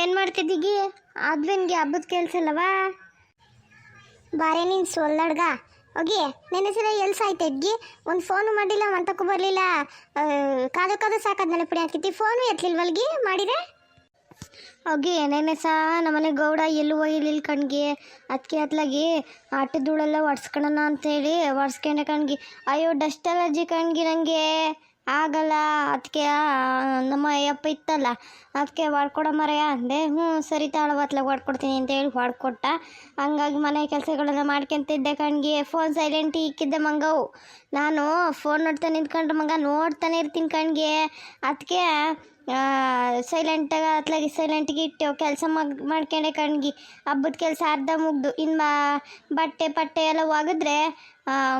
ಏನು ಮಾಡ್ತಿದ್ದೀಗಿ ಅದ್ವಿನ್ಗೆ ಹಬ್ಬದ ಕೆಲಸ ಅಲ್ಲವಾ? ಬಾರೆ ನೀನು ಸೊಲ್ಲಡ್ಗ. ಹೋಗಿ, ನೆನ್ನೆ ಸಲ ಎಲ್ಲಿ ಸಾಯ್ತಿದ್ಗಿ ಒಂದು ಫೋನು ಮಾಡಿಲ್ಲ ಮಂತಕ್ಕೂ ಬರಲಿಲ್ಲ. ಕಾದು ಕಾದು ಸಾಕಾದ್ಮೇಲೆ ಪುಡಿ ಹಾಕಿತಿ ಫೋನು ಎತ್ತಲಿಲ್ವಲ್ಗಿ ಮಾಡಿದೆ? ಹೋಗಿ, ನೆನ್ನೆ ಸಹ ನಮ್ಮನೆ ಗೌಡ ಎಲ್ಲೂ ಒಯ್ಯಲಿಲ್ಲ ಕಣ್ಗೆ. ಅದಕ್ಕೆ ಅತ್ಲಾಗಿ ಆಟದ ಧೂಳೆಲ್ಲ ಒಡ್ಸ್ಕೊಳೋಣ ಅಂತೇಳಿ, ಒಡ್ಸ್ಕೊಂಡೆ ಕಣ್ಗೆ. ಅಯ್ಯೋ, ಡಸ್ಟ್ ಅಲರ್ಜಿ ಕಣ್ಗಿ ನನಗೆ ಆಗಲ್ಲ ಅದಕ್ಕೆ ನಮ್ಮ ಅಯ್ಯಪ್ಪ ಇತ್ತಲ್ಲ ಅದಕ್ಕೆ ಹೊಡ್ಕೊಡೋ ಅಂದೆ. ಹ್ಞೂ, ಸರಿ ತಾಳು ಬತ್ಲಾಗ ಹೊಡ್ಕೊಡ್ತೀನಿ ಅಂತ ಹೇಳಿ ಹೊಡ್ಕೊಟ್ಟ. ಹಂಗಾಗಿ ಮನೆ ಕೆಲಸಗಳನ್ನ ಮಾಡ್ಕೊಂತಿದ್ದೆ ಕಣ್ಗೆ. ಫೋನ್ ಸೈಲೆಂಟ್ ಇಕ್ಕಿದ್ದೆ ಮಂಗವು. ನಾನು ಫೋನ್ ನೋಡ್ತಾ ನಿಂತ್ಕೊಂಡ್ರೆ ಮಂಗ ನೋಡ್ತಾನೆ ಇರ್ತೀನಿ ಕಣ್ಗೆ. ಅದಕ್ಕೆ ಸೈಲೆಂಟಾಗ ಅತ್ಲಾಗಿ ಸೈಲೆಂಟ್ಗೆ ಇಟ್ಟೆವು ಕೆಲಸ ಮಗ್ ಮಾಡ್ಕೊಂಡೆ ಕಣ್ಗೆ. ಹಬ್ಬದ ಕೆಲಸ ಅರ್ಧ ಮುಗ್ದು. ಇನ್ನು ಬಟ್ಟೆ, ಪಟ್ಟೆ ಎಲ್ಲ ಒಗೆದ್ರೆ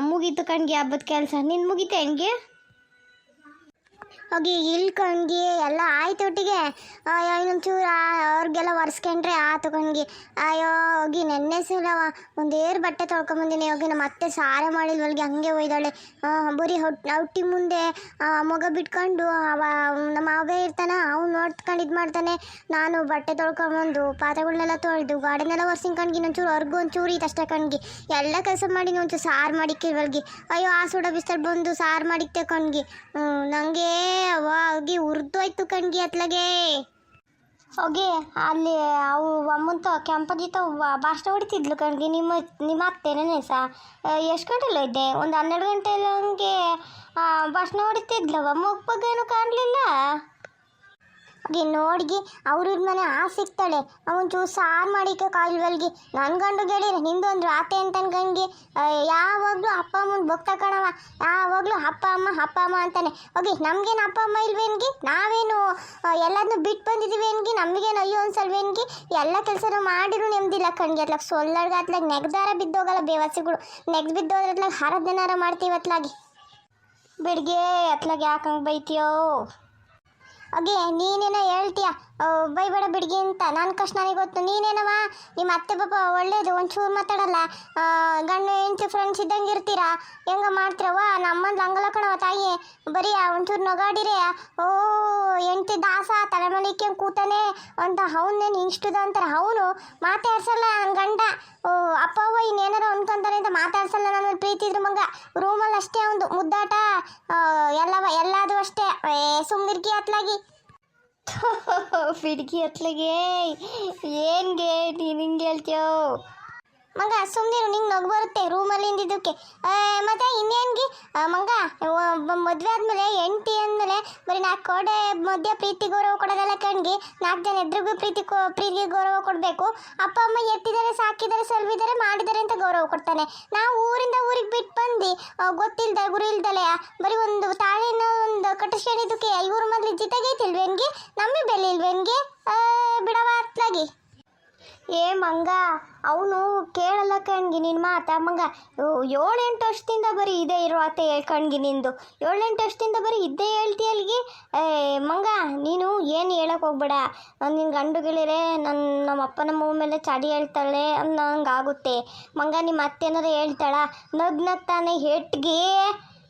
ಮುಗೀತು ಕಣ್ಗೆ ಹಬ್ಬದ ಕೆಲಸ. ನಿನ್ನ ಮುಗೀತೆ ಹೆಂಗೆ? ಹೋಗಿ ಇಳ್ಕಂಡ್ಗಿ ಎಲ್ಲ ಆಯ್ತು ಒಟ್ಟಿಗೆ. ಅಯ್ಯೋ ಇನ್ನೊಂಚೂರು ಅವ್ರಿಗೆಲ್ಲ ಒರೆಸ್ಕೊಂಡ್ರೆ ಆ ಕಣ್ಗಿ. ಅಯ್ಯೋ, ಹೋಗಿ ನೆನ್ನೆ ಸಲ ಒಂದೇರು ಬಟ್ಟೆ ತೊಳ್ಕೊಂಬಂದಿನಿ. ಹೋಗಿ ನಮ್ಮ ಅತ್ತೆ ಸಾರೆ ಮಾಡಿಲ್ವಲ್ಗೆ ಹಂಗೆ ಒಯ್ದಾಳೆ. ಬರೀ ಹೊಟ್, ಹುಟ್ಟಿ ಮುಂದೆ ಮಗ ಬಿಟ್ಕೊಂಡು, ಅವ, ನಮ್ಮ ಅವೇ ಇರ್ತಾನೆ, ಅವ್ನು ನೋಡ್ಕೊಂಡು ಇದು ಮಾಡ್ತಾನೆ. ನಾನು ಬಟ್ಟೆ ತೊಳ್ಕೊಂಬಂದು ಪಾತ್ರೆಗಳನ್ನೆಲ್ಲ ತೊಳೆದು, ಗಾಡಿನೆಲ್ಲ ಕಣ್ಗೆ. ಇನ್ನೊಂಚೂರು ಅವ್ರಿಗೂ ಒಂಚೂರು ಇದಷ್ಟೇ ಕಣ್ಗೆ. ಎಲ್ಲ ಕೆಲಸ ಮಾಡಿ ಒಂಚೂರು ಸಾರು ಮಾಡಿಕ್ಕಿಲ್ವಲ್ಗಿ ಅಯ್ಯೋ, ಆ ಸೋಡ ಬಿಸ್ತಲ್ ಬಂದು ಸಾರು ಮಾಡಿಕ್ತೆ ಕಣ್ಗಿ. ನನಗೆ ಅವಾಗಿ ಉರ್ದೋಯ್ತು ಕಣ್ಗಿ ಅತ್ಲಗೆ. ಹೋಗಿ ಅಲ್ಲಿ ಅವು ಅಮ್ಮಂತ ಕೆಂಪದಿತ್ತ ಭಾಷಣ ಹೊಡಿತಿದ್ಲು ಕಣ್ಗಿ. ನಿಮ್ಮ ನಿಮ್ಮ ಅತ್ತೆನೇ ಸಹ ಎಷ್ಟು ಗಂಟೆಲ್ಲ ಇದ್ದೆ? ಒಂದು ಹನ್ನೆರಡು ಗಂಟೆ ಹಂಗೆ ಭಾಷಣ ಹೊಡಿತಿದ್ಲವ? ಏನು ಕಾಣಲಿಲ್ಲ? ಹಾಗೆ ನೋಡ್ಗಿ ಅವ್ರ ಮನೆ ಆ ಸಿಗ್ತಾಳೆ ಚೂ ಸಾರು ಮಾಡಿಕ್ಕೆ ಕಾಲ್ವಲ್ಗಿ ನನ್ನ ಗಂಡು ಗೆಳೀರಿ ನಿಂದು ಒಂದು ರಾತೆ ಅಂತ ಅನ್ಕಂಡ್ಗಿ ಯಾವಾಗಲೂ ಅಪ್ಪ ಅಮ್ಮನ ಭಕ್ತ ಕಣವ ಯಾವಾಗ್ಲೂ ಅಪ್ಪ ಅಮ್ಮ ಅಪ್ಪ ಅಮ್ಮ ಅಂತಾನೆ. ಹೋಗಿ, ನಮ್ಗೇನು ಅಪ್ಪ ಅಮ್ಮ ಇಲ್ವೇನ್ಗಿ ನಾವೇನು ಎಲ್ಲದನ್ನೂ ಬಿಟ್ಟು ಬಂದಿದೀವಿ ಏನ್ಗಿ? ನಮಗೇನು ಅಯ್ಯೋ ಅನ್ಸಲ್ವೇನ್ಗಿ ಎಲ್ಲ ಕೆಲಸನೂ ಮಾಡಿರು ನೆಮ್ಮದಿಲ್ಲ ಕಣ್ಗೆ. ಅತ್ಲಾಗ ಸೊಲ್ಲಡ್ಗ ಅತ್ಲಾಗ ನೆಗ್ದಾರ ಬಿದ್ದೋಗಲ್ಲ ಬೇವಸಿಗಳು ನೆಗ್ದು ಬಿದ್ದೋದ್ರತ್ಲಾಗ ಮಾಡ್ತೀವಿ ಅತ್ಲಾಗಿ. ಬೆಳಿಗ್ಗೆ ಅತ್ಲಾಗ ಯಾಕೆ ಹಂಗೆ ಬೈತೀಯೋ? ಹಾಗೆ ನೀನೇನ ಹೇಳ್ತೀಯ? ಬೈಬೇಡ ಬಿಡ್ಗಿ ಅಂತ. ನನ್ನ ಕಷ್ಟ ನನಗೆ ಗೊತ್ತು. ನೀನೇನವ? ನಿಮ್ಮ ಅತ್ತೆ ಪಾಪ ಒಳ್ಳೇದು, ಒಂಚೂರು ಮಾತಾಡಲ್ಲ. ಗಂಡು, ಹೆಂಡತಿ ಫ್ರೆಂಡ್ಸ್ ಇದ್ದಂಗೆ ಇರ್ತೀರಾ ಹೆಂಗ ಮಾಡ್ತೀರವ ನಮ್ಮಂದು ಹಂಗಲ್ಲ ಕಣವ ತಾಯಿ. ಬರೀ ಒಂಚೂರು ನೊಗಾಡಿರೇ. ಓ, ಹೆಂಡತಿ ದಾಸ ತಲೆಮಲಿಕ್ಕೆ ಕೂತಾನೆ ಅಂತ ಅವನ್ನೇನು ಇಷ್ಟದ ಅಂತಾರೆ? ಅವನು ಮಾತಾಡ್ಸಲ್ಲ ನನ್ನ ಗಂಡ. ಓ, ಅಪ್ಪ, ಅವ್ವ ಇನ್ನೇನಾರ ಅನ್ಕೊಂತಾನೆ ಅಂತ ಮಾತಾಡ್ಸಲ್ಲ ನನ್ನ ಪ್ರೀತಿ ಇದ್ರ ಮಗ. ರೂಮಲ್ಲಿ ಅಷ್ಟೇ ಒಂದು ಮುದ್ದಾಟ ಎಲ್ಲವ, ಎಲ್ಲದು ಅಷ್ಟೇ. ಸುಮ್ನಿರ್ಗಿ ಅತ್ಲಾಗಿ ಫಿಡ್ಕಿ ಅತ್ಲಾಗೆ ಏನ್ಗೆ ನೀನು ಹಿಂಗೆ ಹೇಳ್ತೀಯೋ ಮಗ ಸುಮ್ಮನಿರು ನಿಂಗೆ ನಗು ಬರುತ್ತೆ ರೂಮಲ್ಲಿ ಇಂದಿದ್ದಕ್ಕೆ ಮತ್ತೆ ಇನ್ನೇನ್ಗಿ? ಮಂಗ ಮದುವೆ ಆದಮೇಲೆ ಎಂಟಿ ಅಂದಮೇಲೆ ಬರೀ ನಾಲ್ಕು ಕೋಡೆ ಮಧ್ಯ ಪ್ರೀತಿ ಗೌರವ ಕೊಡೋದಲ್ಲ ಕಣ್ಗೆ? ನಾಲ್ಕು ಜನ ಎದುರಿಗೂ ಪ್ರೀತಿ ಕೊ, ಪ್ರೀತಿಗೆ ಗೌರವ ಕೊಡಬೇಕು. ಅಪ್ಪ, ಅಮ್ಮ ಎತ್ತಿದ್ದಾರೆ, ಸಾಕಿದ್ದಾರೆ, ಸಲ್ವಿದ್ದಾರೆ, ಮಾಡಿದ್ದಾರೆ ಅಂತ ಗೌರವ ಕೊಡ್ತಾನೆ. ನಾವು ಊರಿಂದ ಊರಿಗೆ ಬಿಟ್ಟು ಬಂದು ಗೊತ್ತಿಲ್ಲದೆ ಗುರು ಇಲ್ದಲೆ, ಬರೀ ಒಂದು ತಾಳಿನ ಒಂದು ಕಟ್ಟಿಸ್ಕೊಂಡಿದ್ದಕ್ಕೆ, ಇವ್ರ ಮೊದಲು ಜಿತಗೈತಿಲ್ವೇನ್ಗೆ? ನಮಗೆ ಬೆಲೆ ಇಲ್ವೇನ್ಗೆ? ಬಿಡವಾ ಏ ಮಂಗ, ಅವನು ಕೇಳಲ್ಲ ಕಣ್ಗಿ ನಿನ್ನ ಮಾತ. ಮಂಗ ಏಳೆಂಟು ವರ್ಷದಿಂದ ಬರೀ ಇದೇ ಇರೋ ಆತ ಹೇಳ್ಕಣ್ಗಿ ನಿಂದು. ಏಳೆಂಟು ವರ್ಷದಿಂದ ಬರೀ ಇದ್ದೇ ಹೇಳ್ತಿ ಅಲ್ಲಿಗೆ ಮಂಗ, ನೀನು ಏನು ಹೇಳಕ್ಕೆ ಹೋಗ್ಬೇಡ. ನಿನ್ನ ಗಂಡು ಗೆಳೆಯರೆ ನನ್ನ ನಮ್ಮ ಅಪ್ಪ ನಮ್ಮ ಮೇಲೆ ಚಾಡಿ ಹೇಳ್ತಾಳೆ ಅನ್ನಂಗೆ ಆಗುತ್ತೆ ಮಂಗ, ನಿಮ್ಮ ಅತ್ತೆನಾರ ಹೇಳ್ತಾಳ ನಗ್ನಗ್ತಾನೆ ಹೆಟ್ಗೆ.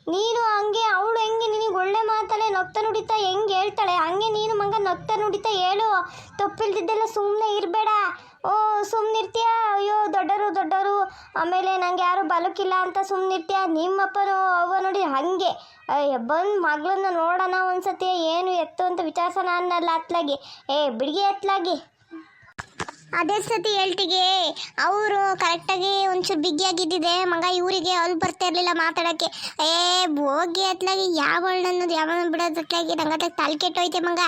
ನೀನು ಹಂಗೆ, ಅವಳು ಹೆಂಗೆ, ನಿನಗೆ ಒಳ್ಳೆ ಮಾತಾಳೆ ನಗ್ತ ನುಡಿತಾ ಹೆಂಗೆ ಹೇಳ್ತಾಳೆ? ಹಂಗೆ ನೀನು ಮಂಗ ನಗ್ತ ನುಡಿತಾ ಹೇಳು. ತಪ್ಪಿಲ್ದಿದ್ದೆಲ್ಲ ಸುಮ್ಮನೆ ಇರಬೇಡ. ಓ ಸುಮ್ಮನಿರ್ತೀಯ ಅಯ್ಯೋ, ದೊಡ್ಡರು ದೊಡ್ಡರು. ಆಮೇಲೆ ನಂಗೆ ಯಾರು ಬಲುಕಿಲ್ಲ ಅಂತ ಸುಮ್ಮನಿರ್ತೀಯ ನಿಮ್ಮಪ್ಪನು, ಅವ್ವ ನೋಡಿ ಹಾಗೆ. ಬಂದು ಮಗಳನ್ನ ನೋಡೋಣ ಒಂದ್ಸತಿ. ಏನು ಎತ್ತು ಅಂತ ವಿಚಾರಿಸೋಣ ಅನ್ನಲ್ಲ ಅತ್ಲಾಗಿ. ಏ, ಬಿಡಿಗೆ ಅತ್ಲಾಗಿ. ಅದೇ ಸತಿ ಹೇಳ್ತಿಗೆ, ಅವರು ಕರೆಕ್ಟಾಗಿ ಒಂಚೂರು ಬಿಗಿಯಾಗಿದ್ದಿದೆ ಮಗ ಇವರಿಗೆ ಅಲ್ಲಿ ಬರ್ತಾ ಇರಲಿಲ್ಲ ಮಾತಾಡೋಕ್ಕೆ. ಏ, ಹೋಗಿ ಅತ್ಲಾಗಿ ಯಾವ ಅನ್ನೋದು ಯಾವ ಬಿಡೋದು ಅತ್ಲಾಗಿ ನಂಗೆ ತಲೆ ಕೆಟ್ಟೋಯ್ತೆ ಮಗ.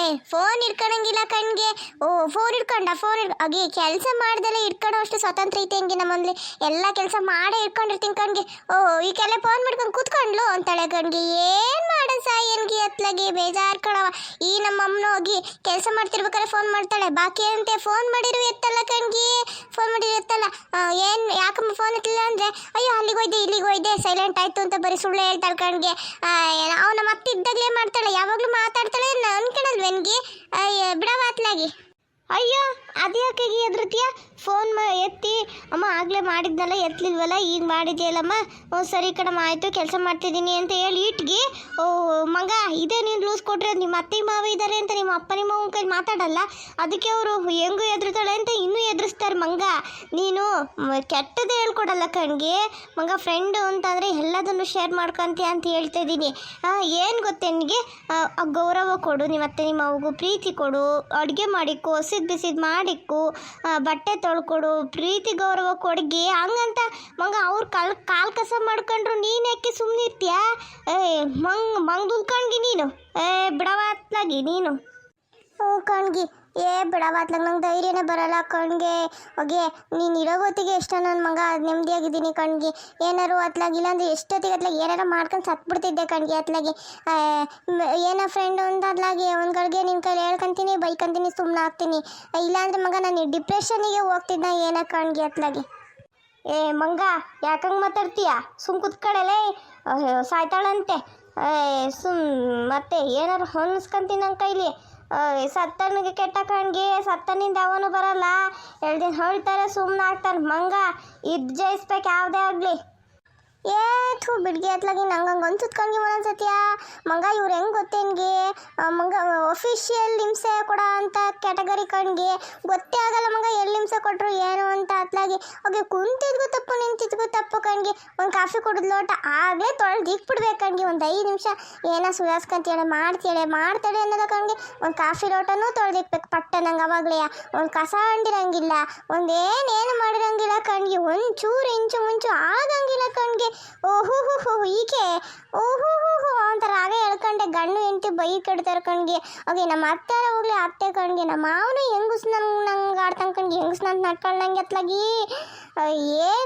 ಏ ಫೋನ್ ಇಟ್ಕೊಳಂಗಿಲ್ಲ ಕಣ್ಗೆ. ಓ ಫೋನ್ ಇಟ್ಕೊಂಡ ಫೋನ್ ಇಡ್ ಹಾಗೆ ಕೆಲಸ ಮಾಡ್ದಲೆ ಇಟ್ಕೊಳ್ಳೋ ಅಷ್ಟು ಸ್ವತಂತ್ರ ಐತೆ ಹೆಂಗೆ ನಮ್ಮಲ್ಲಿ ಎಲ್ಲ ಕೆಲಸ ಮಾಡೇ ಇಟ್ಕೊಂಡಿರ್ತೀನಿ ಕಣ್ಗೆ. ಓ, ಈ ಕೆಲ ಫೋನ್ ಮಾಡ್ಕೊಂಡು ಕೂತ್ಕೊಂಡ್ಲು ಅಂತಾಳೆ ಕಣ್ಗೆ. ಏನು ಮಾಡೋ ಸಾ ಏನ್ಗೆ ಅತ್ಲಾಗಿ ಬೇಜಾರು ಕಣವ ಈ ನಮ್ಮ ಅಮ್ಮನ ಹೋಗಿ ಕೆಲಸ ಮಾಡ್ತಿರ್ಬೇಕಾದ್ರೆ ಫೋನ್ ಮಾಡ್ತಾಳೆ. ಬಾಕಿ ಅಂತೆ ಫೋನ್ ಮಾಡಿರು ಎತ್ತಲ್ಲ ಕಣ್ಗಿ. ಫೋನ್ ಮಾಡಿರು ಎತ್ತಲ್ಲ. ಏನು, ಯಾಕಮ್ಮ ಫೋನ್ ಎತ್ತಲ್ಲ ಅಂದರೆ, ಅಯ್ಯೋ, ಅಲ್ಲಿಗೆ ಹೋಯ್ದೆ, ಇಲ್ಲಿಗೆ ಹೋಯ್ದೆ ಸೈಲೆಂಟ್ ಆಯ್ತು ಅಂತ ಬರೀ ಸುಳ್ಳು ಹೇಳ್ತಾಳೆ ಕಣ್ಗೆ. ಅವನ ಮತ್ತೆ ಇದ್ದಾಗಲೇ ಮಾಡ್ತಾಳೆ, ಯಾವಾಗಲೂ ಮಾತಾಡ್ತಾಳೆ ಅಯ್ಯ ಬಿಡ ಅತ್ಲಾಗಿ ಅಯ್ಯೋ ಅದ್ಯಾಕೆ ಎದ್ರತಿಯ ಫೋನ್ ಮಾ ಎತ್ತಿ, ಅಮ್ಮ ಆಗಲೇ ಮಾಡಿದ್ನಲ್ಲ ಎತ್ತಲಿಲ್ವಲ್ಲ ಈಗ ಮಾಡಿದ್ಯಲ್ಲಮ್ಮ ಓ, ಸರಿ ಕಣಮ್ಮ, ಆಯಿತು, ಕೆಲಸ ಮಾಡ್ತಿದ್ದೀನಿ ಅಂತ ಹೇಳಿ ಇಟ್ಗಿ, ಓ, ಮಗ, ಇದೇ ನೀನು ಲೂಸ್ ಕೊಟ್ರೆ ನಿಮ್ಮ ಅತ್ತೆ ಮಾವ ಇದ್ದಾರೆ ಅಂತ ನಿಮ್ಮ ಅಪ್ಪ ನಿಮ್ಮ ಅವನ ಕೈ ಮಾತಾಡಲ್ಲ? ಅದಕ್ಕೆ ಅವರು ಹೆಂಗೂ ಎದುರುತ್ತಾಳೆ ಅಂತ ಇನ್ನೂ ಎದುರಿಸ್ತಾರೆ ಮಂಗ. ನೀನು ಕೆಟ್ಟದೇ ಹೇಳ್ಕೊಡಲ್ಲ ಕಣ್ಗೆ. ಮಗ ಫ್ರೆಂಡು ಅಂತಂದರೆ ಎಲ್ಲದನ್ನು ಶೇರ್ ಮಾಡ್ಕೊಂತೀಯ ಅಂತ ಹೇಳ್ತಾ ಇದ್ದೀನಿ. ಏನು ಗೊತ್ತೆ ನಿನಗೆ? ಗೌರವ ಕೊಡು ನಿಮ್ಮ ಅತ್ತೆ ನಿಮ್ಮ ಅವ್ಗೂ ಪ್ರೀತಿ ಕೊಡು, ಅಡುಗೆ ಮಾಡಿ ಹಸಿದ್ ಬಿಸಿದ್ ಮಾಡಿಕ್ಕು ಬಟ್ಟೆ ತೊಳ್ಕೊಡು, ಪ್ರೀತಿ ಗೌರವ ಕೊಡ್ಗಿ, ಹಂಗಂತ ಮಂಗ ಅವ್ರು ಕಲ್, ಕಾಲ್ ಕಸ ಮಾಡ್ಕೊಂಡ್ರು ನೀನು ಯಾಕೆ ಸುಮ್ಮನೆ ಏ, ಮಂಗ್ ಮಂಗ್ ದುಲ್ಕಣ್ಗಿ ನೀನು. ಏ, ಬಿಡವಾತ್ನಾಗಿ ನೀನು. ಹ್ಞೂ ಕಣ್ಗಿ. ಏ ಬಿಡವಾತ್ಲಾಗ ನಂಗೆ ಧೈರ್ಯನೇ ಬರಲ್ಲ ಕಣ್ಗೆ. ಹೋಗಿ, ನೀನು ಇರೋ ಹೊತ್ತಿಗೆ ಎಷ್ಟೋ ನನ್ನ ಮಗ ನೆಮ್ಮದಿಯಾಗಿದ್ದೀನಿ ಕಣ್ಗೆ. ಏನಾರು ಅತ್ಲಾಗಿ, ಇಲ್ಲಾಂದ್ರೆ ಎಷ್ಟೊತ್ತಿಗೆ ಅತ್ಲಾಗಿ ಏನಾರು ಮಾಡ್ಕೊಂಡು ಸತ್ಬಿಡ್ತಿದ್ದೆ ಕಣ್ಗೆ ಅತ್ಲಾಗಿ. ಏನೋ ಫ್ರೆಂಡ್ ಒಂದು ಹತ್ಲಾಗೆ ಒಂದು ಕಡೆಗೆ ನಿನ್ನ ಕೈಲಿ ಹೇಳ್ಕೊಂತೀನಿ, ಬೈಕೊಂತೀನಿ ಸುಮ್ಮನೆ ಆಗ್ತೀನಿ. ಇಲ್ಲಾಂದ್ರೆ ಮಗ ನಾನು ಡಿಪ್ರೆಷನಿಗೆ ಹೋಗ್ತಿದ್ದ ಏನೋ ಕಣ್ಗೆ ಅತ್ಲಾಗಿ. ಏ, ಮಂಗ ಯಾಕಂಗೆ ಮಾತಾಡ್ತೀಯ? ಸುಮ್ ಕುತ್ಕಳಲೆ ಸಾಯ್ತಾಳಂತೆ. ಏ, ಸುಮ್, ಮತ್ತೆ ಏನಾರು ಹೊನ್ಸ್ಕೊಂತೀನಿ ನನ್ನ ಕೈಲಿ. ಸತ್ತನಿಗೆ ಕೆಟ್ಟ ಕಣ್ಗೆ, ಸತ್ತನಿಂದ ಯಾವನು ಬರಲ್ಲ. ಎರಡು ದಿನ ಹೊಳ್ತಾರೆ ಸುಮ್ಮನೆ ಆಗ್ತಾರೆ ಮಂಗ, ಇದು ಜಯಿಸ್ಬೇಕು ಯಾವುದೇ ಆಗಲಿ. ಏ ಥೂ ಬಿಡ್ಗೆ ಅತ್ಲಾಗಿ ನಂಗೆ ಹಂಗೆ ಅನ್ಸುತ್ಕಂಗೆ ಒಂದೊಂದ್ಸತಿಯ ಮಂಗ ಇವ್ರು ಹೆಂಗೆ ಗೊತ್ತೇನ್ಗೆ ಮಂಗ ಒಫಿಷಿಯಲ್ ಹಿಂಸೆ ಕೊಡ ಅಂತ ಕ್ಯಾಟಗರಿ ಕಣ್ಗೆ. ಗೊತ್ತೇ ಆಗಲ್ಲ ಮಂಗ ಎಲ್ಲಿ ಹಿಂಸೆ ಕೊಟ್ಟರು ಏನು ಅಂತ ಅತ್ಲಾಗಿ. ಅವ್ಗೆ ಕುಂತಿದ್ಗೂ ತಪ್ಪು ನಿಂತಿದ್ಗೂ ತಪ್ಪು ಕಣ್ಗೆ. ಒಂದು ಕಾಫಿ ಕುಡಿದ್ ಲೋಟ ಆಗಲೇ ತೊಳೆದು ಇಕ್ಬಿಡ್ಬೇಕು ಕಣ್ಗೆ. ಒಂದು ಐದು ನಿಮಿಷ ಏನೋ ಸುಧಾರಿಸ್ಕೊಂತೇಳೆ ಮಾಡ್ತೇಳೆ ಮಾಡ್ತಾಳೆ ಅನ್ನೋದ ಕಣ್ಗೆ. ಒಂದು ಕಾಫಿ ಲೋಟನೂ ತೊಳೆದಿಕ್ಬೇಕು ಪಟ್ಟ ನಂಗೆ ಅವಾಗಲೇ. ಒಂದು ಕಸ ಅಂಡಿರಂಗಿಲ್ಲ. ಒಂದು ಏನೇನು ಮಾಡಿರಂಗಿಲ್ಲ ಕಣ್ಗೆ. ಒಂದು ಚೂರು ಇಂಚು ಮುಂಚು ಆಗಂಗಿಲ್ಲ ಕಣ್ಗೆ. ಓಹೋ ಹೋ ಹೋ ಈಕೆ. ಓಹೋ ಹೋ ಹೋ ಒಂಥರ ಆಗ ಹೇಳ್ಕೊಂಡೆ. ಗಂಡು ಹೆಂಡತಿ ಬೈ ಕಡ್ತಾರೆ ಕಣ್ಗೆ. ಹಾಗೆ ನಮ್ಮ ಅತ್ತೆರ ಹೋಗ್ಲಿ, ಅತ್ತೆ ಕಣ್ಗೆ. ನಮ್ಮ ಮಾವನ ಹೆಂಗಸ್ ನಂಗೆ ನಂಗೆ ಆಡ್ತಂಗೆ ಕಣ್ಗೆ. ಹೆಂಗುಸ್ ನಂಗೆ ನಡ್ಕೊಂಡಂಗೆ ಅತ್ಲಾಗಿ. ಏನು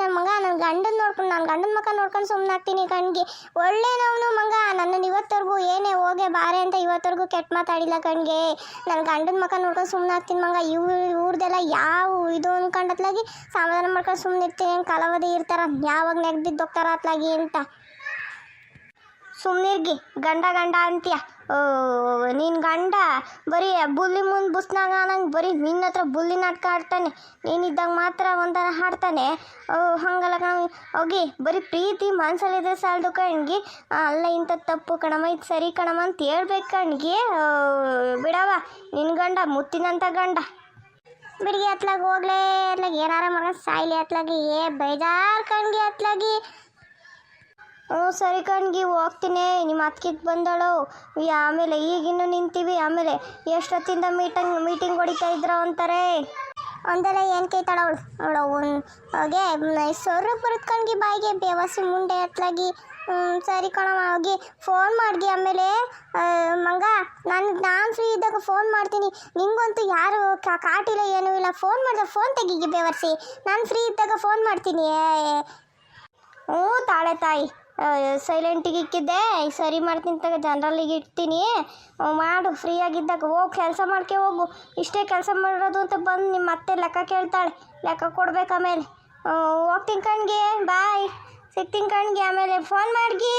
ನನ್ನ ಮಗ ನನ್ನ ಗಂಡನ ನೋಡ್ಕೊಂಡು ನನ್ನ ಗಂಡನ ಮಕ್ಕ ನೋಡ್ಕೊಂಡು ಸುಮ್ಮನಾಗ್ತೀನಿ ಕಣ್ಗೆ. ಒಳ್ಳೆಯನವನು ಮಗ ನನ್ನನ್ನು ಇವತ್ತವರೆಗೂ ಏನೇ ಹೋಗೆ ಬಾರೆ ಅಂತ ಇವತ್ತವರೆಗೂ ಕೆಟ್ಟ ಮಾತಾಡಿಲ್ಲ ಕಣ್ಗೆ. ನನ್ನ ಗಂಡನ ಮಕ್ಕ ನೋಡ್ಕೊಂಡು ಸುಮ್ಮನಾಗ್ತೀನಿ ಮಗ ಇವ್ ಇವ್ರದ್ದೆಲ್ಲ ಯಾವ ಇದು ಅನ್ಕೊಂಡತ್ಲಾಗಿ ಸಮಾಧಾನ ಮಾಡ್ಕೊಂಡು ಸುಮ್ಮನೆ ಇರ್ತೀನಿ ಕಲಾವಧಿ ಇರ್ತಾರ, ಯಾವಾಗ ನೆಗ್ದಿದ್ದು ಹೋಗ್ತಾರ ಅತ್ಲಾಗಿ ಅಂತ. ಸುಮ್ಮನಿರ್ಗಿ ಗಂಡ ಗಂಡ ಅಂತೀಯ. ನಿನ್ನ ಗಂಡ ಬರೀ ಬುಲ್ಲಿ ಮುಂದೆ ಬುಸ್ನಾಗ ನಂಗೆ ಬರೀ ನಿನ್ನ ಹತ್ರ ಬುಲ್ಲಿ ನಾಟಕ ಆಡ್ತಾನೆ. ನೀನಿದ್ದಾಗ ಮಾತ್ರ ಒಂಥರ ಹಾಡ್ತಾನೆ. ಓ, ಹಂಗಲ್ಲ ಕಣ ಹೋಗಿ ಬರೀ ಪ್ರೀತಿ ಮನಸ್ಸಲ್ಲಿದ್ರೆ ಸಾಲದು ಕಣ್ಗಿ. ಅಲ್ಲ ಇಂಥ ತಪ್ಪು ಕಣಮ್ಮ ಇದು ಸರಿ ಕಣಮ್ಮ ಅಂತ ಹೇಳ್ಬೇಕು ಕಣ್ಗೆ. ಬಿಡವ ನಿನ್ನ ಗಂಡ ಮುತ್ತಿನಂಥ ಗಂಡ. ಬಿಡಿಗೆ ಅತ್ಲಾಗ ಹೋಗ್ಲೇ ಅತ್ಲಾಗ ಏನಾರ ಮಾಡ್ಕೊಂಡು ಸಾಯ್ಲಿ ಅತ್ಲಾಗಿ ಏ ಬೇಜಾರು ಕಣ್ಗೆ ಅತ್ಲಾಗಿ. ಹ್ಞೂ, ಸರಿ ಕಣ್ಗಿ ಹೋಗ್ತೀನಿ. ನಿಮ್ಮ ಅತ್ತಿಗೆ ಬಂದಳು. ಆಮೇಲೆ ಈಗಿನ್ನು ನಿಂತೀವಿ. ಆಮೇಲೆ ಎಷ್ಟೊತ್ತಿಂದ ಮೀಟಿಂಗ್ ಮೀಟಿಂಗ್ ಹೊಡಿತಾ ಇದ್ರ ಅಂತಾರೆ? ಒಂದೆಲ್ಲ ಏನು ಕೇಳ್ತಾಳ ಅವಳು? ಅವಳು ಹಾಗೆ ಸೊರ್ರು ಬರುತ್ಕಂಡ್ಗಿ ಬಾಯಿಗೆ. ಬೇವಸಿ ಮುಂಡೆ ಅತ್ಲಾಗಿ ಹ್ಞೂ ಸರಿ ಕಣವ ಹೋಗಿ ಫೋನ್ ಮಾಡ್ಗಿ ಆಮೇಲೆ ಮಂಗ, ನಾನು ನಾನು ಫ್ರೀ ಇದ್ದಾಗ ಫೋನ್ ಮಾಡ್ತೀನಿ. ನಿಂಗಂತೂ ಯಾರು ಕಾಟಿಲ್ಲ ಏನೂ ಇಲ್ಲ. ಫೋನ್ ಮಾಡ್ದ ಫೋನ್ ತೆಗಿಗೆ ಬೇವರ್ಸಿ ನಾನು ಫ್ರೀ ಇದ್ದಾಗ ಫೋನ್ ಮಾಡ್ತೀನಿ. ಹ್ಞೂ, ತಾಳೆ ತಾಯಿ. ಸೈಲೆಂಟಿಗೆ ಇಕ್ಕಿದ್ದೆ. ಸರಿ ಮಾಡ್ತೀನಿ ತಗ ಜನರಲ್ಲಿಗೆ ಇಡ್ತೀನಿ. ಮಾಡು ಫ್ರೀ ಆಗಿದ್ದಾಗ ಹೋಗಿ, ಕೆಲಸ ಮಾಡ್ಕೆ ಹೋಗು. ಇಷ್ಟೇ ಕೆಲಸ ಮಾಡಿರೋದು ಅಂತ ಬಂದು ನಿಮ್ಮ ಅತ್ತೆ ಲೆಕ್ಕ ಕೇಳ್ತಾಳೆ. ಲೆಕ್ಕ ಕೊಡ್ಬೇಕು ಆಮೇಲೆ. ಹೋಗ್ತೀನಿ ಕಣ್ಗೆ ಬಾಯ್ ಸಿಗ್ತೀನಿ ಕಣ್ಗೆ, ಆಮೇಲೆ ಫೋನ್ ಮಾಡ್ಗಿ.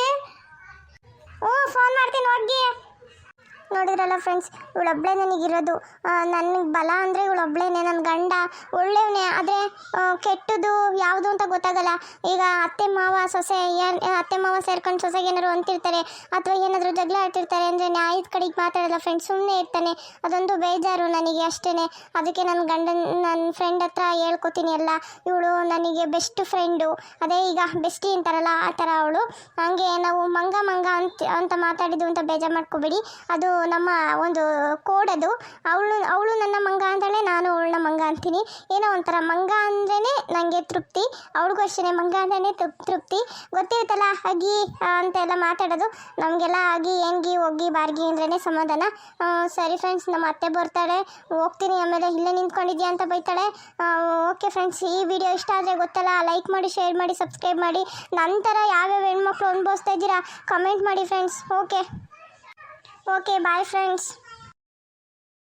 ಹ್ಞೂ ಫೋನ್ ಮಾಡ್ತೀನಿ ಹೋಗಿ ನೋಡಿದ್ರಲ್ಲ ಫ್ರೆಂಡ್ಸ್ ಇವಳೊಬ್ಳೆ ನನಗಿರೋದು. ನನಗೆ ಬಲ ಅಂದರೆ ಇವಳೊಬ್ಳೇನೆ ನನ್ನ ಗಂಡ ಒಳ್ಳೆಯವನೇ, ಆದರೆ ಕೆಟ್ಟದು ಯಾವುದು ಅಂತ ಗೊತ್ತಾಗಲ್ಲ. ಈಗ ಅತ್ತೆ, ಮಾವ, ಸೊಸೆ ಅತ್ತೆ, ಮಾವ ಸೇರ್ಕೊಂಡು ಸೊಸೆಗೆ ಏನಾದ್ರು ಅಂತಿರ್ತಾರೆ, ಅಥವಾ ಏನಾದರೂ ಜಗಳ ಆಡ್ತಿರ್ತಾರೆ ಅಂದರೆ ನ್ಯಾಯದ ಕಡೆಗೆ ಮಾತಾಡಲ್ಲ ಫ್ರೆಂಡ್ಸ್ ಸುಮ್ಮನೆ ಇರ್ತಾನೆ. ಅದೊಂದು ಬೇಜಾರು ನನಗೆ ಅಷ್ಟೇ ಅದಕ್ಕೆ ನನ್ನ ಗಂಡನ ನನ್ನ ಫ್ರೆಂಡ್ ಹತ್ರ ಹೇಳ್ಕೊತೀನಿ ಎಲ್ಲ ಇವಳು ನನಗೆ ಬೆಸ್ಟ್ ಫ್ರೆಂಡು ಅದೇ ಈಗ ಬೆಸ್ಟಿ ಅಂತಾರಲ್ಲ, ಆ ಥರ ಅವಳು. ಹಂಗೆ ನಾವು ಮಂಗ ಮಂಗ ಅಂತ ಅಂತ ಮಾತಾಡಿದ್ದು ಅಂತ ಬೇಜಾರು ಮಾಡ್ಕೋಬೇಡಿ. ಅದು ನಮ್ಮ ಒಂದು ಕೋಡ್ ಅದು. ಅವಳು ಅವಳು ನನ್ನ ಮಂಗ ಅಂತಾಳೆ ನಾನು ಅವಳನ್ನ ಮಂಗ ಅಂತೀನಿ. ಏನೋ ಒಂಥರ ಮಂಗ ಅಂದ್ರೇ ನನಗೆ ತೃಪ್ತಿ, ಅವಳಿಗೂ ಅಷ್ಟೇ ಮಂಗ ಅಂದ್ರೇ ತೃಪ್ತಿ. ಗೊತ್ತಿರುತ್ತಲ್ಲ ಅಗಿ ಅಂತ ಅಂತೆಲ್ಲ ಮಾತಾಡೋದು. ನಮಗೆಲ್ಲ ಆಗಿ ಏನ್ಗಿ ಹೋಗಿ ಬಾರ್ಗಿ ಅಂದ್ರೇ ಸಮಾಧಾನ. ಸರಿ ಫ್ರೆಂಡ್ಸ್ ನಮ್ಮ ಅತ್ತೆ ಬರ್ತಾಳೆ. ಹೋಗ್ತೀನಿ, ಆಮೇಲೆ ಇಲ್ಲೇ ನಿಂತ್ಕೊಂಡಿದ್ಯಾ ಅಂತ ಬೈತಾಳೆ. ಓಕೆ ಫ್ರೆಂಡ್ಸ್ ಈ ವಿಡಿಯೋ ಇಷ್ಟ ಆದರೆ ಗೊತ್ತಲ್ಲ ಲೈಕ್ ಮಾಡಿ ಶೇರ್ ಮಾಡಿ ಸಬ್ಸ್ಕ್ರೈಬ್ ಮಾಡಿ. ನಂತರ ಯಾವ್ಯಾವ ಹೆಣ್ಮಕ್ಳು ಅನುಭವಿಸ್ತಾ ಇದ್ದೀರಾ? ಕಮೆಂಟ್ ಮಾಡಿ friends okay okay bye friends